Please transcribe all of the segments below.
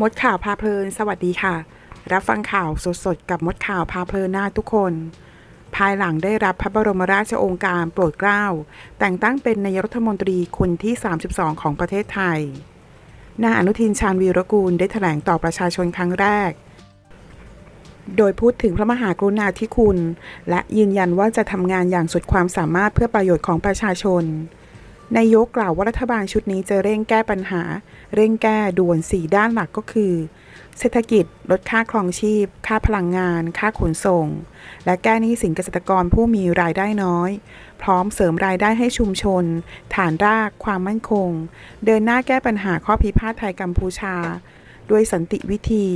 มดข่าวพาเพลิน สวัสดีค่ะ รับฟังข่าวสดๆ กับมดข่าวพาเพลินหน้าทุกคน ภายหลังได้รับพระบรมราชโองการโปรดเกล้า แต่งตั้งเป็นนายรัฐมนตรีคนที่ 32 ของประเทศไทย นายอนุทินชาญวีรกูลได้แถลงต่อประชาชนครั้งแรก โดยพูดถึงพระมหากรุณาธิคุณ และยืนยันว่าจะทำงานอย่างสุดความสามารถเพื่อประโยชน์ของประชาชน นายกกล่าวว่ารัฐบาลชุดนี้จะเร่งแก้ปัญหา เร่งแก้ด่วน 4 ด้านหลักก็คือ เศรษฐกิจ ลดค่าครองชีพ ค่าพลังงาน ค่าขนส่ง และแก้หนี้สินเกษตรกรผู้มีรายได้น้อย พร้อมเสริมรายได้ให้ชุมชน ฐานราก ความมั่นคง เดินหน้าแก้ปัญหาข้อพิพาทไทยกัมพูชา ด้วยสันติวิธี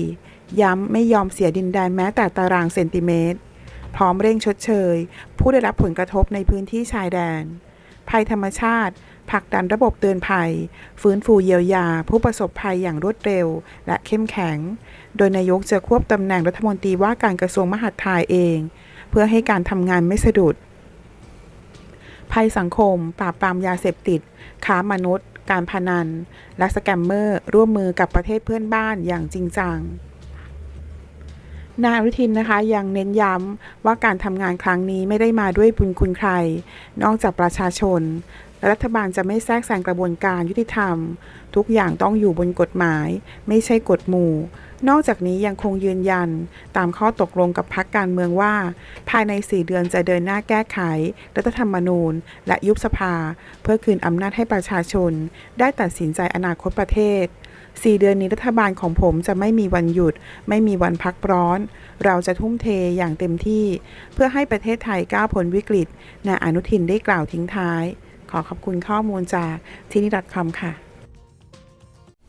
ย้ำไม่ยอมเสียดินแดนแม้แต่ตารางเซนติเมตร พร้อมเร่งชดเชย ผู้ได้รับผลกระทบในพื้นที่ชายแดน ภัยธรรมชาติผลักดันระบบเตือนภัย ฟื้นฟูเยียวยา ผู้ประสบภัยอย่างรวดเร็ว และเข้มแข็ง โดยนายกจะควบตำแหน่งรัฐมนตรีว่าการกระทรวงมหาดไทยเอง เพื่อให้การทำงานไม่สะดุด ภัยสังคม ปราบปรามยาเสพติดค้ามนุษย์ การพนัน และสแกมเมอร์ ร่วมมือกับประเทศเพื่อนบ้านอย่างจริงจัง นายอนุทินนะคะยังเน้นย้ำว่าการทำงานครั้งนี้ไม่ได้มาด้วยบุญคุณใคร นอกจากประชาชน รัฐบาลจะไม่แทรกแซงกระบวนการยุติธรรม ทุกอย่างต้องอยู่บนกฎหมาย ไม่ใช่กฎหมู่ นอกจากนี้ยังคงยืนยัน ตามข้อตกลงกับพรรคการเมืองว่า ภายใน 4 เดือนจะเดินหน้าแก้ไข รัฐธรรมนูญ และยุบสภา เพื่อคืนอำนาจให้ประชาชน ได้ตัดสินใจอนาคตประเทศ4เดือนนี้รัฐบาลของผมจะไม่มีวันหยุด ไม่มีวันพักร้อน เราจะทุ่มเทอย่างเต็มที่ เพื่อให้ประเทศไทยก้าวพ้นวิกฤตนายอนุทินได้กล่าวทิ้งท้าย ขอขอบคุณข้อมูลจากที่นี่ .com ค่ะ